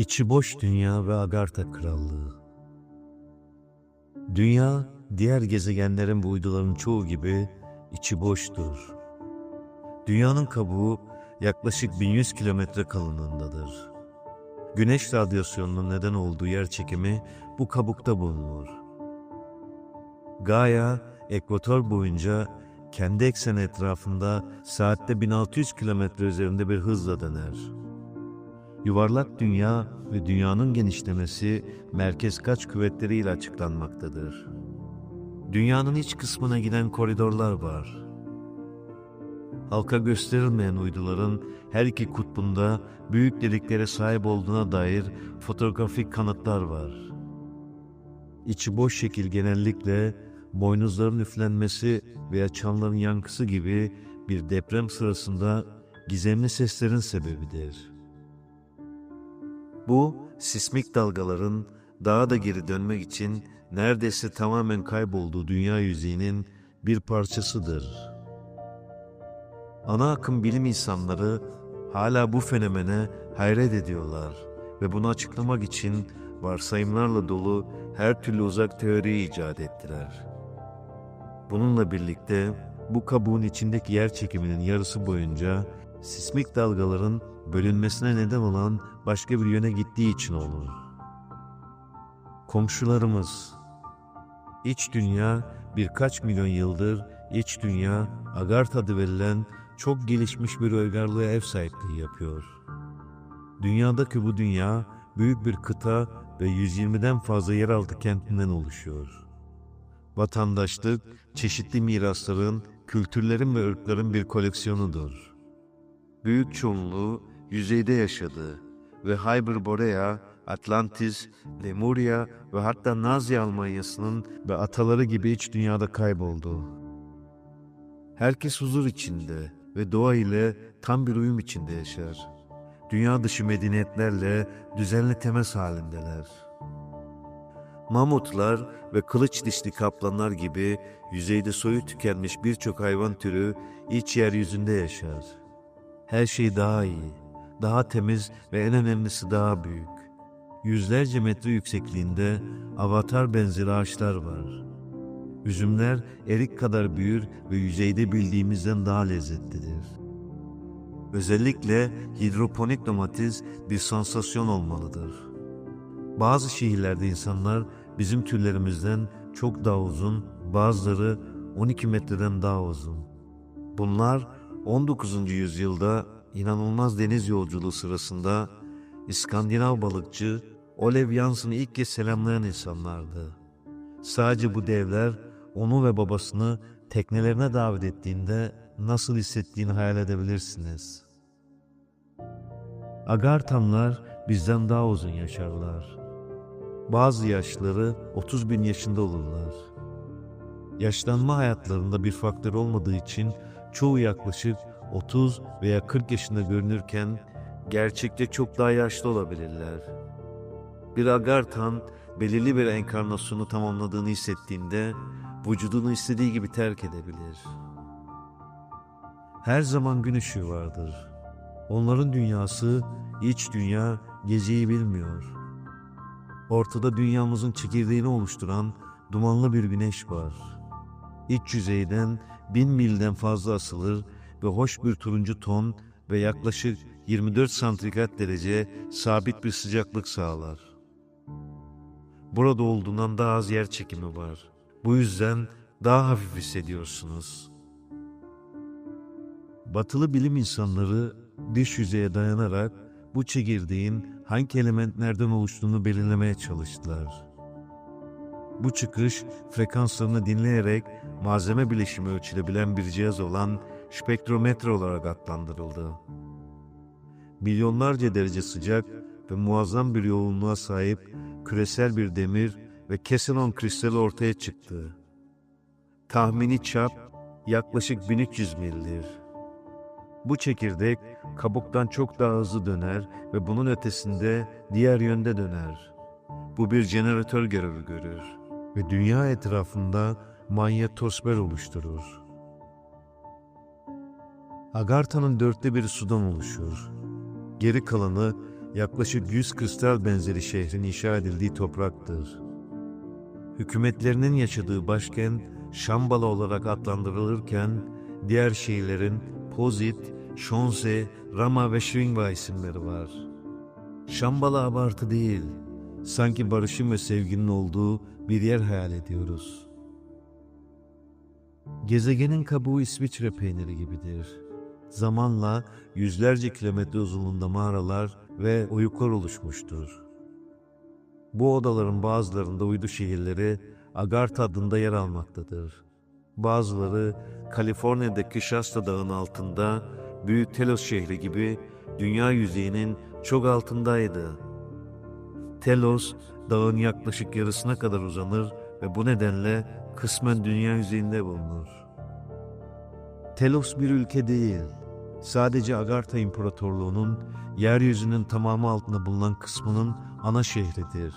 İçi boş dünya ve Agartha krallığı. Dünya, diğer gezegenlerin ve uyduların çoğu gibi içi boştur. Dünyanın kabuğu yaklaşık 1100 kilometre kalınlığındadır. Güneş radyasyonunun neden olduğu yer çekimi bu kabukta bulunur. Gaia, ekvator boyunca kendi ekseni etrafında saatte 1600 kilometre üzerinde bir hızla döner. Yuvarlak dünya ve dünyanın genişlemesi merkez kaç kuvvetleriyle açıklanmaktadır. Dünyanın iç kısmına giden koridorlar var. Halka gösterilmeyen uyduların her iki kutbunda büyük deliklere sahip olduğuna dair fotoğrafik kanıtlar var. İçi boş şekil genellikle boynuzların üflenmesi veya çanların yankısı gibi bir deprem sırasında gizemli seslerin sebebidir. Bu sismik dalgaların daha da geri dönmek için neredeyse tamamen kaybolduğu dünya yüzeyinin bir parçasıdır. Ana akım bilim insanları hala bu fenomene hayret ediyorlar ve bunu açıklamak için varsayımlarla dolu her türlü uzak teoriyi icat ettiler. Bununla birlikte bu kabuğun içindeki yer çekiminin yarısı boyunca sismik dalgaların bölünmesine neden olan başka bir yöne gittiği için olur. Komşularımız İç dünya birkaç milyon yıldır iç dünya Agart adı verilen çok gelişmiş bir uygarlığa ev sahipliği yapıyor. Dünyadaki bu dünya büyük bir kıta ve 120'den fazla yeraltı kentinden oluşuyor. Vatandaşlık, çeşitli mirasların, kültürlerin ve ırkların bir koleksiyonudur. Büyük çoğunluğu yüzeyde yaşadı ve Hyperborea, Atlantis, Lemuria ve hatta Nazi Almanyası'nın ve ataları gibi iç dünyada kayboldu. Herkes huzur içinde ve doğa ile tam bir uyum içinde yaşar. Dünya dışı medeniyetlerle düzenli temas halindeler. Mamutlar ve kılıç dişli kaplanlar gibi yüzeyde soyu tükenmiş birçok hayvan türü iç yeryüzünde yaşar. Her şey daha iyi, daha temiz ve en önemlisi daha büyük. Yüzlerce metre yüksekliğinde avatar benzeri ağaçlar var. Üzümler erik kadar büyür ve yüzeyde bildiğimizden daha lezzetlidir. Özellikle hidroponik domates bir sansasyon olmalıdır. Bazı şehirlerde insanlar bizim türlerimizden çok daha uzun, bazıları 12 metreden daha uzun. Bunlar 19. yüzyılda inanılmaz deniz yolculuğu sırasında İskandinav balıkçı Olev Janssen'ı ilk kez selamlayan insanlardı. Sadece bu devler onu ve babasını teknelerine davet ettiğinde nasıl hissettiğini hayal edebilirsiniz. Agartamlar bizden daha uzun yaşarlar. Bazı yaşları 30 bin yaşında olurlar. Yaşlanma hayatlarında bir faktör olmadığı için çoğu yaklaşık 30 veya 40 yaşında görünürken gerçekte çok daha yaşlı olabilirler. Bir agartan belirli bir enkarnasyonu tamamladığını hissettiğinde vücudunu istediği gibi terk edebilir. Her zaman gün ışığı vardır. Onların dünyası, iç dünya, geceyi bilmiyor. Ortada dünyamızın çekirdeğini oluşturan dumanlı bir güneş var. İç yüzeyden bin milden fazla asılır ve hoş bir turuncu ton ve yaklaşık 24 santigrat derece sabit bir sıcaklık sağlar. Burada olduğundan daha az yer çekimi var. Bu yüzden daha hafif hissediyorsunuz. Batılı bilim insanları dış yüzeye dayanarak bu çekirdeğin hangi elementlerden oluştuğunu belirlemeye çalıştılar. Bu çıkış frekanslarını dinleyerek malzeme bileşimi ölçülebilen bir cihaz olan spektrometre olarak adlandırıldı. Milyonlarca derece sıcak ve muazzam bir yoğunluğa sahip küresel bir demir ve kesenon kristali ortaya çıktı. Tahmini çap yaklaşık 1300 mildir. Bu çekirdek kabuktan çok daha hızlı döner ve bunun ötesinde diğer yönde döner. Bu bir jeneratör görevi görür ve dünya etrafında manyetosfer oluşturur. Agartha'nın dörtte biri sudan oluşur. Geri kalanı yaklaşık 100 kristal benzeri şehrin inşa edildiği topraktır. Hükümetlerinin yaşadığı başkent Şambala olarak adlandırılırken diğer şehirlerin Pozit, Şonse, Rama ve Şringva isimleri var. Şambala abartı değil, sanki barışın ve sevginin olduğu bir yer hayal ediyoruz. Gezegenin kabuğu İsviçre peyniri gibidir. Zamanla yüzlerce kilometre uzunluğunda mağaralar ve oyuklar oluşmuştur. Bu odaların bazılarında uydu şehirleri Agartha adında yer almaktadır. Bazıları Kaliforniya'daki Shasta Dağı'nın altında Büyük Telos şehri gibi dünya yüzeyinin çok altındaydı. Telos, dağın yaklaşık yarısına kadar uzanır ve bu nedenle kısmen dünya yüzeyinde bulunur. Telos bir ülke değil, sadece Agartha İmparatorluğu'nun yeryüzünün tamamı altında bulunan kısmının ana şehridir.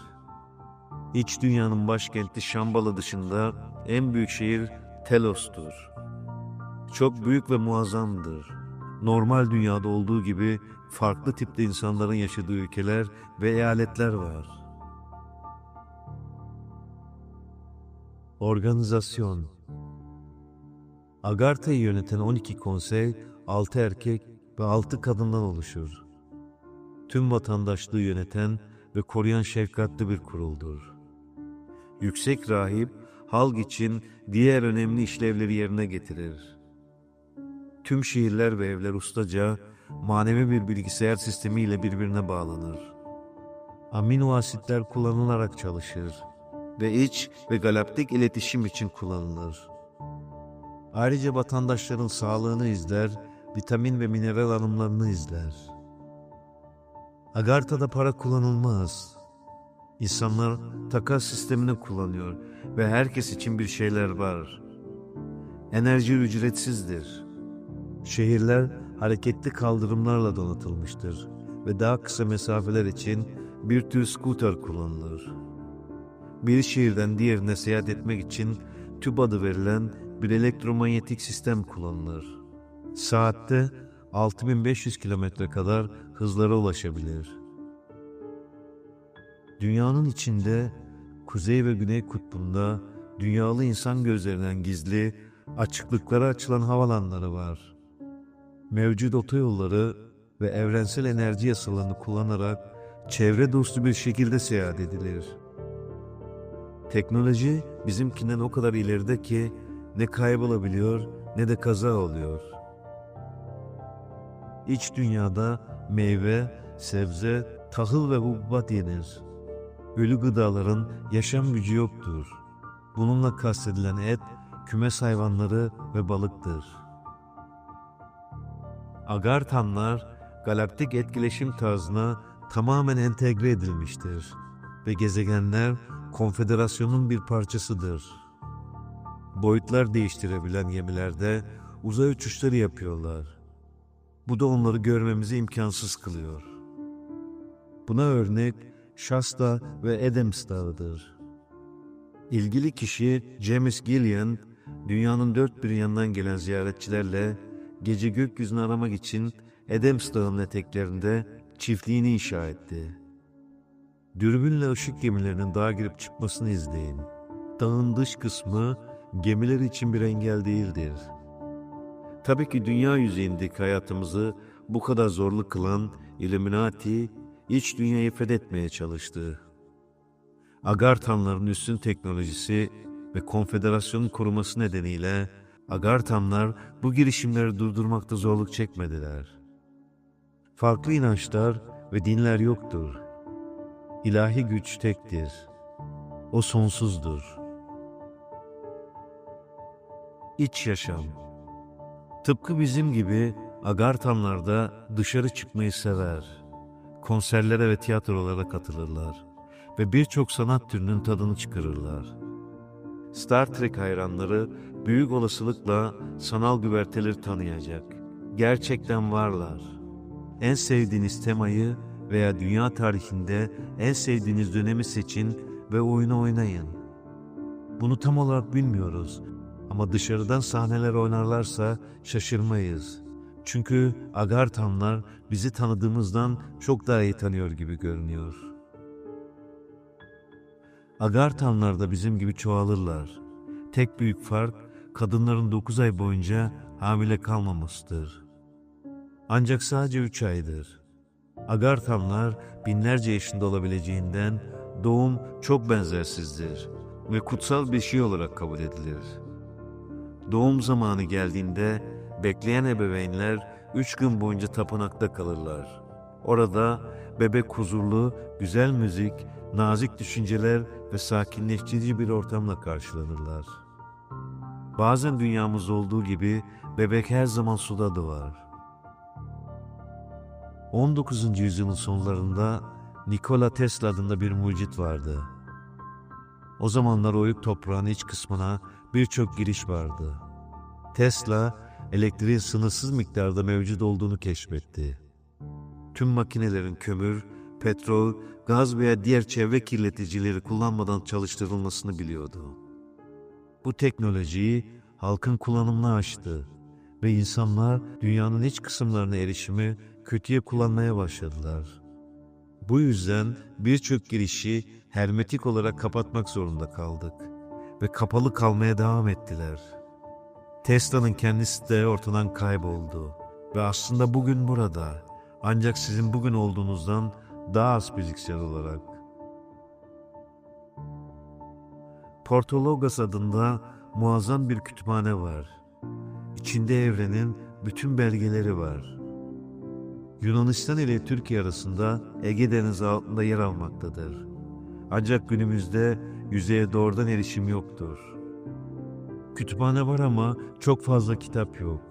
İç dünyanın başkenti Şambala dışında en büyük şehir Telos'tur. Çok büyük ve muazzamdır. Normal dünyada olduğu gibi farklı tipte insanların yaşadığı ülkeler ve eyaletler var. Organizasyon Agartha'yı yöneten 12 konsey, 6 erkek ve 6 kadından oluşur. Tüm vatandaşlığı yöneten ve koruyan şefkatli bir kuruldur. Yüksek rahip, halk için diğer önemli işlevleri yerine getirir. Tüm şehirler ve evler ustaca, manevi bir bilgisayar sistemiyle birbirine bağlanır. Amino asitler kullanılarak çalışır ve iç ve galaktik iletişim için kullanılır. Ayrıca vatandaşların sağlığını izler, vitamin ve mineral alımlarını izler. Agartha'da para kullanılmaz. İnsanlar takas sistemini kullanıyor ve herkes için bir şeyler var. Enerji ücretsizdir. Şehirler hareketli kaldırımlarla donatılmıştır ve daha kısa mesafeler için bir tür scooter kullanılır. Bir şehirden diğerine seyahat etmek için tüp adı verilen bir elektromanyetik sistem kullanılır. Saatte 6500 kilometre kadar hızlara ulaşabilir. Dünyanın içinde kuzey ve güney kutbunda dünyalı insan gözlerinden gizli açıklıklara açılan havalanları var. Mevcut otoyolları ve evrensel enerji yasalarını kullanarak çevre dostu bir şekilde seyahat edilir. Teknoloji bizimkinden o kadar ileride ki ne kaybolabiliyor ne de kaza oluyor. İç dünyada meyve, sebze, tahıl ve hububat yenir. Ölü gıdaların yaşam gücü yoktur. Bununla kastedilen et, kümes hayvanları ve balıktır. Agartanlar, galaktik etkileşim tarzına tamamen entegre edilmiştir ve gezegenler konfederasyonun bir parçasıdır. Boyutlar değiştirebilen gemilerde uzay uçuşları yapıyorlar. Bu da onları görmemizi imkansız kılıyor. Buna örnek Shasta ve Adams Dağı'dır. İlgili kişi James Gillian, dünyanın dört bir yanından gelen ziyaretçilerle gece gökyüzünü aramak için Adams Dağı'nın eteklerinde çiftliğini inşa etti. Dürbünle ışık gemilerinin dağa girip çıkmasını izleyin. Dağın dış kısmı gemiler için bir engel değildir. Tabii ki dünya yüzeyindeki hayatımızı bu kadar zorlu kılan Illuminati, iç dünyayı fethetmeye çalıştı. Agartanların üstün teknolojisi ve konfederasyonun koruması nedeniyle Agartanlar bu girişimleri durdurmakta zorluk çekmediler. Farklı inançlar ve dinler yoktur. İlahi güç tektir. O sonsuzdur. İç yaşam Tıpkı bizim gibi Agartanlar da dışarı çıkmayı sever. Konserlere ve tiyatrolara katılırlar ve birçok sanat türünün tadını çıkarırlar. Star Trek hayranları büyük olasılıkla sanal güverteleri tanıyacak. Gerçekten varlar. En sevdiğiniz temayı veya dünya tarihinde en sevdiğiniz dönemi seçin ve oyunu oynayın. Bunu tam olarak bilmiyoruz ama dışarıdan sahneler oynarlarsa şaşırmayız. Çünkü Agartanlar bizi tanıdığımızdan çok daha iyi tanıyor gibi görünüyor. Agartanlar da bizim gibi çoğalırlar. Tek büyük fark kadınların 9 ay boyunca hamile kalmamasıdır. Ancak sadece 3 aydır. Agartanlar binlerce yaşında olabileceğinden doğum çok benzersizdir ve kutsal bir şey olarak kabul edilir. Doğum zamanı geldiğinde bekleyen ebeveynler üç gün boyunca tapınakta kalırlar. Orada bebek huzurlu, güzel müzik, nazik düşünceler ve sakinleştirici bir ortamla karşılanırlar. Bazen dünyamızda olduğu gibi bebek her zaman suda doğar. 19. yüzyılın sonlarında Nikola Tesla adında bir mucit vardı. O zamanlar oyuk toprağın iç kısmına birçok giriş vardı. Tesla, elektriğin sınırsız miktarda mevcut olduğunu keşfetti. Tüm makinelerin kömür, petrol, gaz veya diğer çevre kirleticileri kullanmadan çalıştırılmasını biliyordu. Bu teknolojiyi halkın kullanımına açtı ve insanlar dünyanın iç kısımlarına erişimi kötüye kullanmaya başladılar. Bu yüzden birçok girişi hermetik olarak kapatmak zorunda kaldık ve kapalı kalmaya devam ettiler. Tesla'nın kendisi de ortadan kayboldu ve aslında bugün burada ancak sizin bugün olduğunuzdan daha az fiziksel olarak. Portologos adında muazzam bir kütüphane var. İçinde evrenin bütün belgeleri var. Yunanistan ile Türkiye arasında Ege Denizi altında yer almaktadır. Ancak günümüzde yüzeye doğrudan erişim yoktur. Kütüphane var ama çok fazla kitap yok.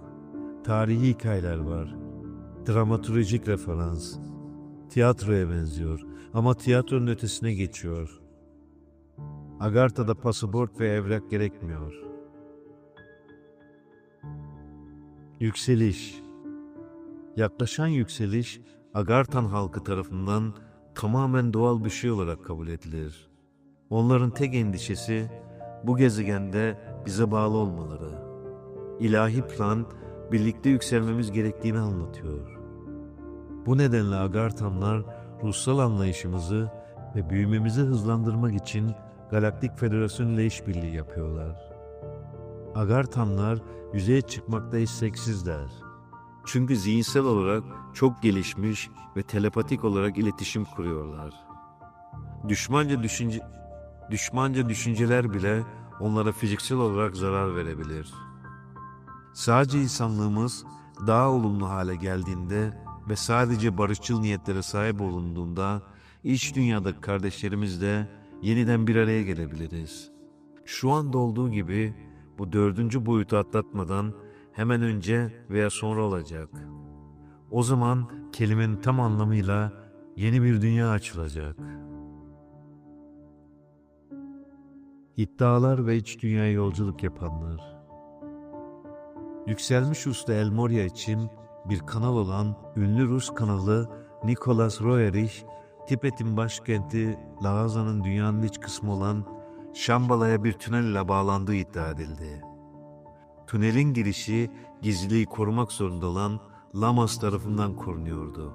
Tarihi hikayeler var. Dramaturjik referans. Tiyatroya benziyor ama tiyatronun ötesine geçiyor. Agartha'da pasaport ve evrak gerekmiyor. Yükseliş Yaklaşan yükseliş Agartan halkı tarafından tamamen doğal bir şey olarak kabul edilir. Onların tek endişesi bu gezegende bize bağlı olmaları. İlahi plan birlikte yükselmemiz gerektiğini anlatıyor. Bu nedenle Agartanlar ruhsal anlayışımızı ve büyümemizi hızlandırmak için Galaktik Federasyon ile işbirliği yapıyorlar. Agartanlar yüzeye çıkmakta isteksizler. Çünkü zihinsel olarak çok gelişmiş ve telepatik olarak iletişim kuruyorlar. Düşmanca düşünce düşmanca düşünceler bile onlara fiziksel olarak zarar verebilir. Sadece insanlığımız daha olumlu hale geldiğinde ve sadece barışçıl niyetlere sahip olunduğunda iç dünyadaki kardeşlerimizle yeniden bir araya gelebiliriz. Şu anda olduğu gibi bu dördüncü boyutu atlatmadan hemen önce veya sonra olacak. O zaman kelimenin tam anlamıyla yeni bir dünya açılacak. İddialar ve iç dünyaya yolculuk yapanlar. Yükselmiş usta El Moria için bir kanal olan ünlü Rus kanalı Nicholas Roerich, Tibet'in başkenti Lhasa'nın dünyanın iç kısmı olan Şambala'ya bir tünel ile bağlandığı iddia edildi. Tünelin girişi gizliliği korumak zorunda olan Lamas tarafından korunuyordu.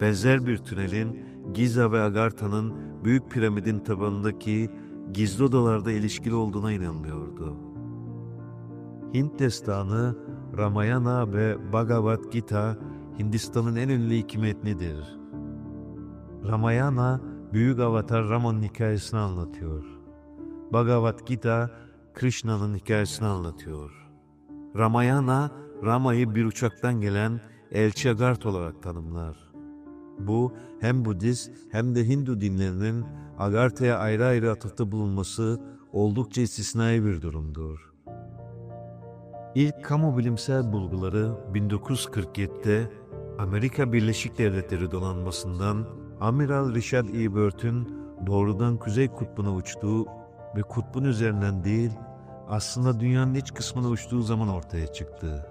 Benzer bir tünelin Giza ve Agartha'nın Büyük Piramidin tabanındaki gizli odalarda ilişkili olduğuna inanılıyordu. Hint destanı Ramayana ve Bhagavad Gita Hindistan'ın en ünlü iki metnidir. Ramayana, Büyük Avatar Raman'ın hikayesini anlatıyor. Bhagavad Gita, Krishna'nın hikayesini anlatıyor. Ramayana, Rama'yı bir uçaktan gelen elçi Agart olarak tanımlar. Bu hem Budist hem de Hindu dinlerinin Agartha'ya ayrı ayrı atıfta bulunması oldukça istisnai bir durumdur. İlk kamu bilimsel bulguları 1947'de Amerika Birleşik Devletleri donanmasından Amiral Richard E. Burt'un doğrudan Kuzey Kutbu'na uçtuğu ve kutbun üzerinden değil, aslında dünyanın iç kısmına uçtuğu zaman ortaya çıktı.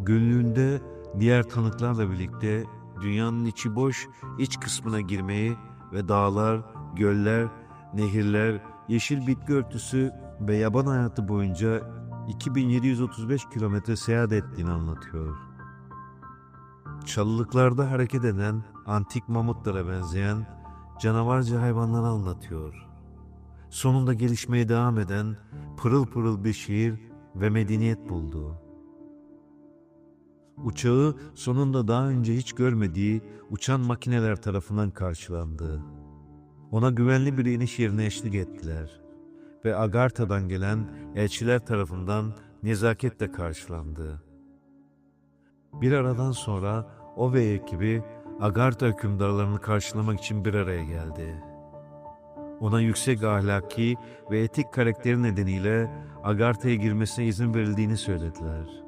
Günlüğünde diğer tanıklarla birlikte dünyanın içi boş iç kısmına girmeyi ve dağlar, göller, nehirler, yeşil bitki örtüsü ve yaban hayatı boyunca 2735 kilometre seyahat ettiğini anlatıyor. çalılıklarda hareket eden antik mamutlara benzeyen canavarca hayvanları anlatıyor. Sonunda gelişmeye devam eden pırıl pırıl bir şehir ve medeniyet buldu. Uçağı sonunda daha önce hiç görmediği uçan makineler tarafından karşılandı. Ona güvenli bir iniş yerine eşlik ettiler ve Agartha'dan gelen elçiler tarafından nezaketle karşılandı. Bir aradan sonra o ve ekibi Agartha hükümdarlarını karşılamak için bir araya geldi. Ona yüksek ahlaki ve etik karakteri nedeniyle Agartha'ya girmesine izin verildiğini söylediler.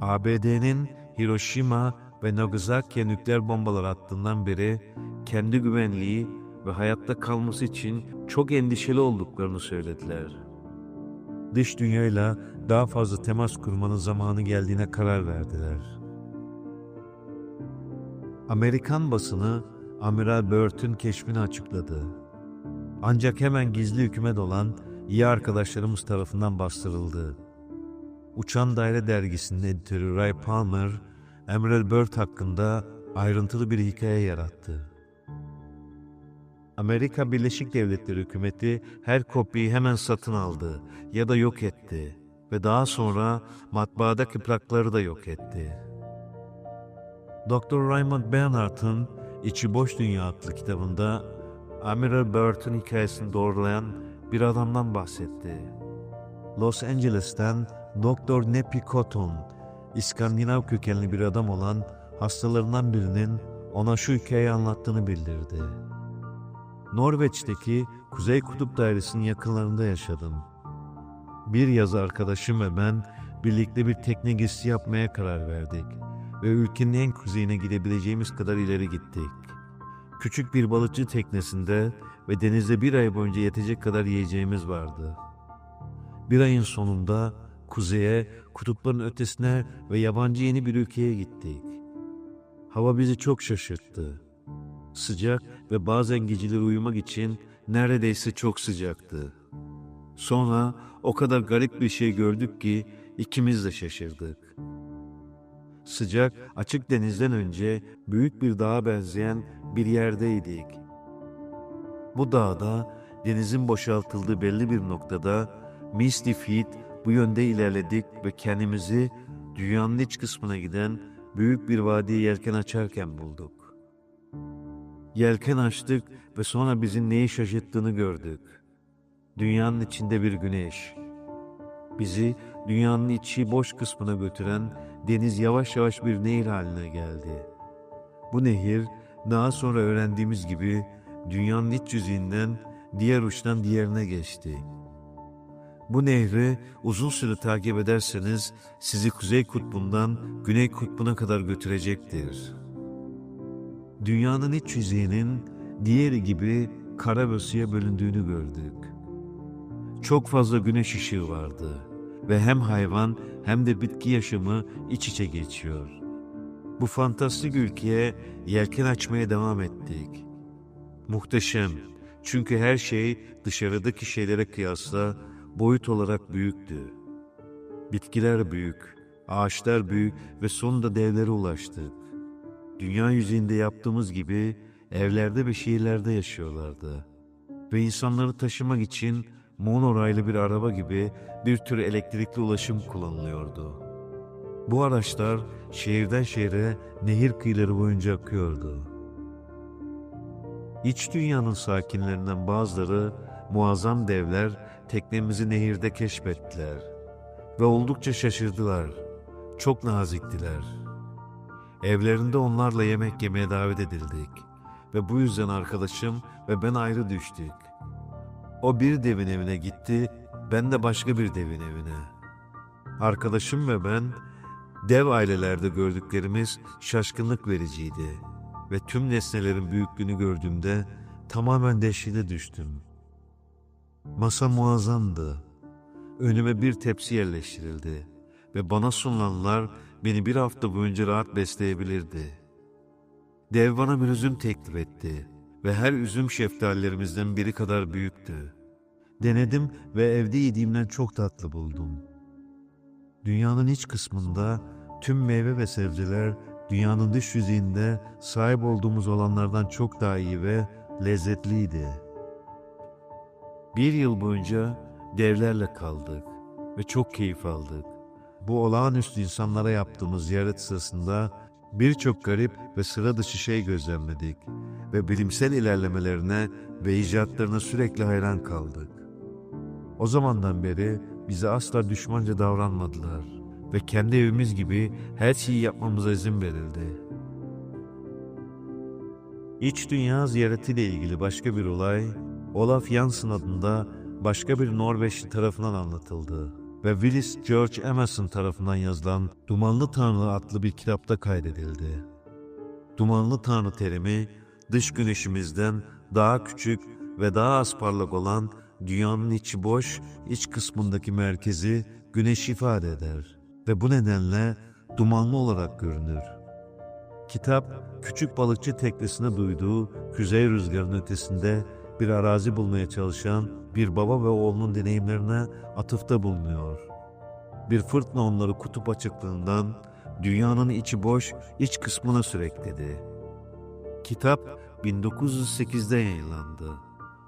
ABD'nin Hiroşima ve Nagasaki'ye nükleer bombalar attığından beri kendi güvenliği ve hayatta kalması için çok endişeli olduklarını söylediler. Dış dünyayla daha fazla temas kurmanın zamanı geldiğine karar verdiler. Amerikan basını Amiral Byrd'ün keşfini açıkladı. Ancak hemen gizli hükümet olan iyi arkadaşlarımız tarafından bastırıldı. Uçan Daire dergisinin editörü Ray Palmer, Amiral Byrd hakkında ayrıntılı bir hikaye yarattı. Amerika Birleşik Devletleri hükümeti her kopyayı hemen satın aldı ya da yok etti ve daha sonra matbaadaki plakları da yok etti. Dr. Raymond Bernhardt'ın İçi Boş Dünya adlı kitabında Amiral Byrd'ın hikayesini doğrulayan bir adamdan bahsetti. Los Angeles'ten Dr. Nepi Cotton, İskandinav kökenli bir adam olan hastalarından birinin ona şu hikayeyi anlattığını bildirdi. Norveç'teki Kuzey Kutup Dairesi'nin yakınlarında yaşadım. Bir yaz arkadaşım ve ben birlikte bir tekne gezisi yapmaya karar verdik ve ülkenin en kuzeyine gidebileceğimiz kadar ileri gittik. Küçük bir balıkçı teknesinde ve denizde bir ay boyunca yetecek kadar yiyeceğimiz vardı. Bir ayın sonunda kuzeye, kutupların ötesine ve yabancı yeni bir ülkeye gittik. Hava bizi çok şaşırttı. Sıcak ve bazen geceleri uyumak için neredeyse çok sıcaktı. Sonra o kadar garip bir şey gördük ki ikimiz de şaşırdık. Sıcak, açık denizden önce büyük bir dağa benzeyen bir yerdeydik. Bu dağda denizin boşaltıldığı belli bir noktada Misty Feet bu yönde ilerledik ve kendimizi dünyanın iç kısmına giden büyük bir vadiye yelken açarken bulduk. Yelken açtık ve sonra bizi neyi şaşırttığını gördük. Dünyanın içinde bir güneş. Bizi dünyanın içi boş kısmına götüren deniz yavaş yavaş bir nehir haline geldi. Bu nehir daha sonra öğrendiğimiz gibi dünyanın iç yüzünden diğer uçtan diğerine geçti. Bu nehri uzun süre takip ederseniz sizi kuzey kutbundan güney kutbuna kadar götürecektir. Dünyanın iç yüzeyinin diğeri gibi kara ve suya bölündüğünü gördük. Çok fazla güneş ışığı vardı ve hem hayvan hem de bitki yaşamı iç içe geçiyor. Bu fantastik ülkeye yelken açmaya devam ettik. Muhteşem çünkü her şey dışarıdaki şeylere kıyasla boyut olarak büyüktü. Bitkiler büyük, ağaçlar büyük ve sonunda devlere ulaştık. Dünya yüzeyinde yaptığımız gibi evlerde ve şehirlerde yaşıyorlardı. Ve insanları taşımak için monoraylı bir araba gibi bir tür elektrikli ulaşım kullanılıyordu. Bu araçlar şehirden şehre nehir kıyıları boyunca akıyordu. İç dünyanın sakinlerinden bazıları muazzam devler teknemizi nehirde keşfettiler ve oldukça şaşırdılar. Çok naziktiler. Evlerinde onlarla yemek yemeye davet edildik ve bu yüzden arkadaşım ve ben ayrı düştük. O bir devin evine gitti, ben de başka bir devin evine. Arkadaşım ve ben dev ailelerde gördüklerimiz şaşkınlık vericiydi ve tüm nesnelerin büyüklüğünü gördüğümde tamamen dehşete düştüm. Masa muazzamdı. Önüme bir tepsi yerleştirildi ve bana sunulanlar beni bir hafta boyunca rahat besleyebilirdi. Dev bana bir üzüm teklif etti ve her üzüm şeftalilerimizden biri kadar büyüktü. Denedim ve evde yediğimden çok tatlı buldum. Dünyanın iç kısmında Tüm meyve ve sebzeler dünyanın dış yüzeyinde sahip olduğumuz olanlardan çok daha iyi ve lezzetliydi. Bir yıl boyunca devlerle kaldık ve çok keyif aldık. Bu olağanüstü insanlara yaptığımız ziyaret sırasında birçok garip ve sıra dışı şey gözlemledik ve bilimsel ilerlemelerine ve icatlarına sürekli hayran kaldık. O zamandan beri bize asla düşmanca davranmadılar ve kendi evimiz gibi her şeyi yapmamıza izin verildi. İç dünya ziyaretiyle ilgili başka bir olay, Olaf Jansson adında başka bir Norveçli tarafından anlatıldı ve Willis George Emerson tarafından yazılan Dumanlı Tanrı adlı bir kitapta kaydedildi. Dumanlı Tanrı terimi dış güneşimizden daha küçük ve daha az parlak olan dünyanın içi boş, iç kısmındaki merkezi güneş ifade eder ve bu nedenle dumanlı olarak görünür. Kitap, küçük balıkçı teknesine duyduğu kuzey rüzgarının ötesinde bir arazi bulmaya çalışan bir baba ve oğlunun deneyimlerine atıfta bulunuyor. Bir fırtına onları kutup açıklığından dünyanın içi boş iç kısmına sürekledi. Kitap 1908'de yayınlandı.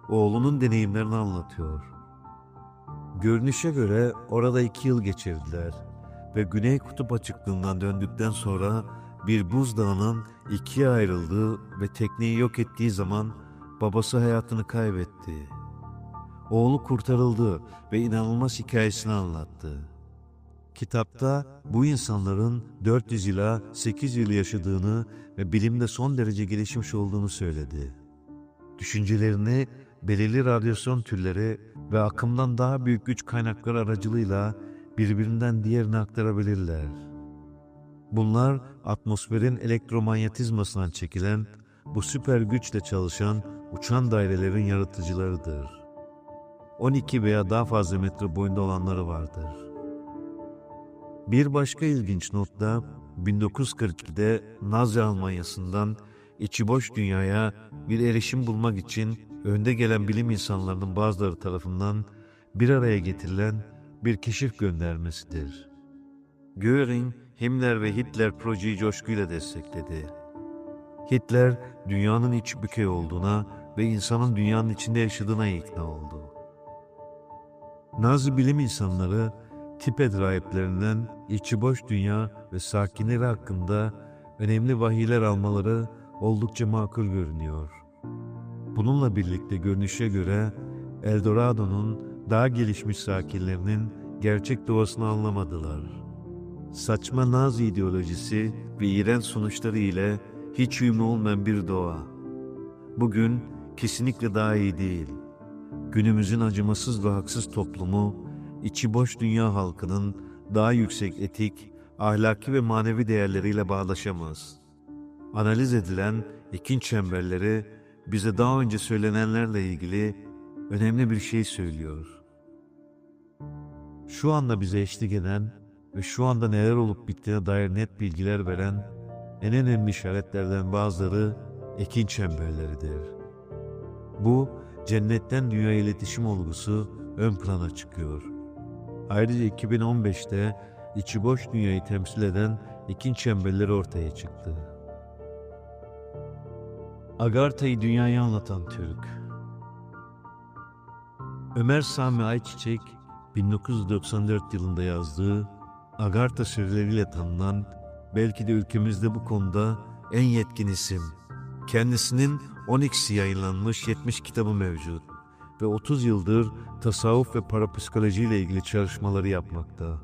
Oğlunun deneyimlerini anlatıyor. Görünüşe göre orada iki yıl geçirdiler ve Güney Kutup açıklığından döndükten sonra bir buzdağının ikiye ayrıldığı ve tekneyi yok ettiği zaman babası hayatını kaybetti. Oğlu kurtarıldı ve inanılmaz hikayesini anlattı. Kitapta bu insanların 400 ila 800 yıl yaşadığını ve bilimde son derece gelişmiş olduğunu söyledi. Düşüncelerini belirli radyasyon türleri ve akımdan daha büyük güç kaynakları aracılığıyla birbirinden diğerine aktarabilirler. Bunlar atmosferin elektromanyetizmasından çekilen bu süper güçle çalışan uçan dairelerin yaratıcılarıdır. 12 veya daha fazla metre boyunda olanları vardır. Bir başka ilginç not da 1942'de Nazi Almanyası'ndan içi boş dünyaya bir erişim bulmak için önde gelen bilim insanlarının bazıları tarafından bir araya getirilen bir keşif göndermesidir. Göring, Himmler ve Hitler projeyi coşkuyla destekledi. Hitler, dünyanın iç bükey olduğuna ve insanın dünyanın içinde yaşadığına ikna oldu. Nazi bilim insanları, Tibet rahiplerinden içi boş dünya ve sakinleri hakkında önemli vahiyler almaları oldukça makul görünüyor. Bununla birlikte görünüşe göre Eldorado'nun daha gelişmiş sakinlerinin gerçek doğasını anlamadılar. Saçma Nazi ideolojisi ve iğrenç sonuçları ile hiç uyumlu olmayan bir doğa. Bugün kesinlikle daha iyi değil. Günümüzün acımasız ve haksız toplumu, içi boş dünya halkının daha yüksek etik, ahlaki ve manevi değerleriyle bağlaşamaz. Analiz edilen ikinci çemberleri bize daha önce söylenenlerle ilgili önemli bir şey söylüyor. Şu anda bize eşlik eden ve şu anda neler olup bittiğine dair net bilgiler veren en önemli işaretlerden bazıları ekin çemberleridir. Bu, cennetten dünya iletişim olgusu ön plana çıkıyor. Ayrıca 2015'te içi boş dünyayı temsil eden ekin çemberleri ortaya çıktı. Agartha'yı dünyaya anlatan Türk Ömer Sami Ayçiçek 1994 yılında yazdığı Agartha şiirleriyle tanınan belki de ülkemizde bu konuda en yetkin isim. Kendisinin Onyx'i yayınlanmış 70 kitabı mevcut ve 30 yıldır tasavvuf ve parapsikoloji ile ilgili çalışmaları yapmakta.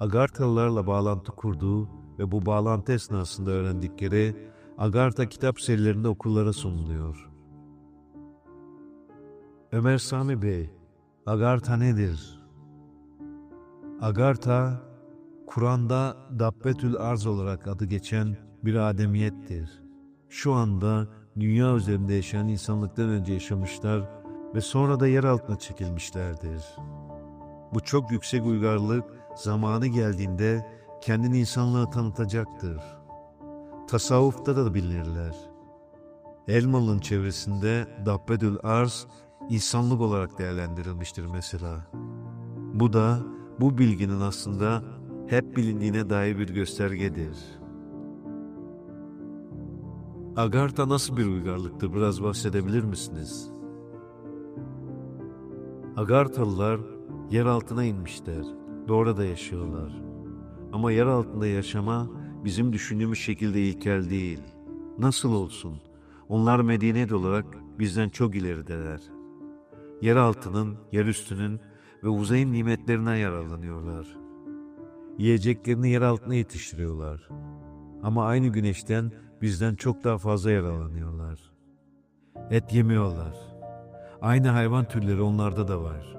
Agarthalılarla bağlantı kurduğu ve bu bağlantı esnasında öğrendikleri Agartha kitap serilerinde okullara sunuluyor. Ömer Sami Bey, Agartha nedir? Agartha, Kur'an'da Dabbetül Arz olarak adı geçen bir ademiyettir. Şu anda dünya üzerinde yaşayan insanlıktan önce yaşamışlar ve sonra da yer altına çekilmişlerdir. Bu çok yüksek uygarlık zamanı geldiğinde kendini insanlığa tanıtacaktır. Tasavvufta da bilinirler. Elmalı'nın çevresinde Dabbedül Arz insanlık olarak değerlendirilmiştir mesela. Bu da bu bilginin aslında hep bilindiğine dair bir göstergedir. Agartha nasıl bir uygarlıktır biraz bahsedebilir misiniz? Agarthalılar yer altına inmişler. Doğru da yaşıyorlar. Ama yer altında yaşama bizim düşündüğümüz şekilde ilkel değil. Nasıl olsun? Onlar medeniyet olarak bizden çok ilerideler. Yer altının, yer üstünün ve uzayın nimetlerine yararlanıyorlar. Yiyeceklerini yer altına yetiştiriyorlar. Ama aynı güneşten bizden çok daha fazla yararlanıyorlar. Et yemiyorlar. Aynı hayvan türleri onlarda da var.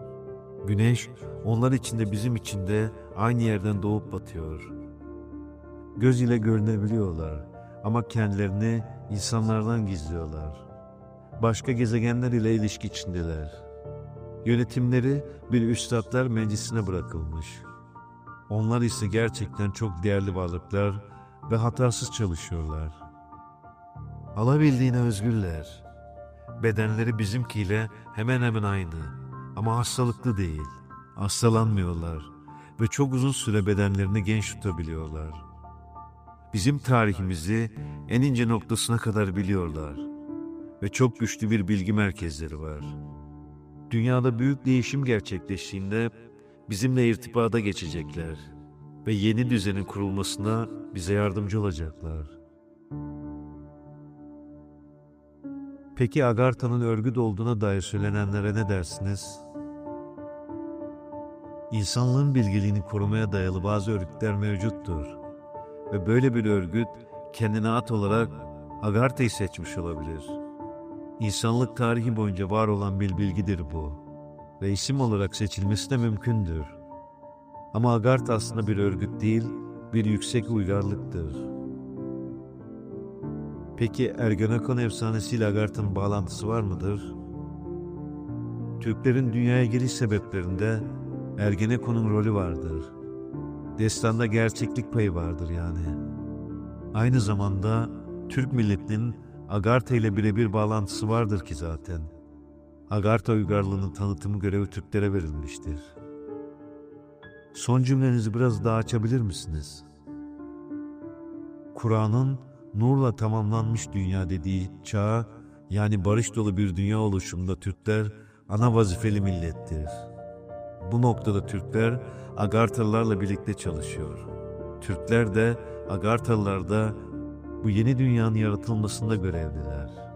Güneş onlar için de bizim için de aynı yerden doğup batıyor. Göz ile görünebiliyorlar ama kendilerini insanlardan gizliyorlar. Başka gezegenler ile ilişki içindeler. Yönetimleri bir üstadlar meclisine bırakılmış. Onlar ise gerçekten çok değerli varlıklar ve hatasız çalışıyorlar. Alabildiğine özgürler. Bedenleri bizimkiyle hemen hemen aynı ama hastalıklı değil. Hastalanmıyorlar ve çok uzun süre bedenlerini genç tutabiliyorlar. Bizim tarihimizi en ince noktasına kadar biliyorlar ve çok güçlü bir bilgi merkezleri var. Dünyada büyük değişim gerçekleştiğinde bizimle irtibata geçecekler ve yeni düzenin kurulmasına bize yardımcı olacaklar. Peki Agartha'nın örgüt olduğuna dair söylenenlere ne dersiniz? İnsanlığın bilgeliğini korumaya dayalı bazı örgütler mevcuttur. Ve böyle bir örgüt kendine at olarak Agartha'yı seçmiş olabilir. İnsanlık tarihi boyunca var olan bir bilgidir bu. Ve isim olarak seçilmesi de mümkündür. Ama Agartha aslında bir örgüt değil, bir yüksek uygarlıktır. Peki Ergenekon efsanesiyle Agartha'nın bağlantısı var mıdır? Türklerin dünyaya geliş sebeplerinde Ergenekon'un rolü vardır. Destanda gerçeklik payı vardır yani. Aynı zamanda Türk milletinin Agartha ile birebir bağlantısı vardır ki zaten. Agartha uygarlığının tanıtımı görevi Türklere verilmiştir. Son cümlenizi biraz daha açabilir misiniz? Kur'an'ın nurla tamamlanmış dünya dediği çağ, yani barış dolu bir dünya oluşumunda Türkler ana vazifeli millettir. Bu noktada Türkler Agarthalılarla birlikte çalışıyor. Türkler de Agarthalılar da bu yeni dünyanın yaratılmasında görevliler.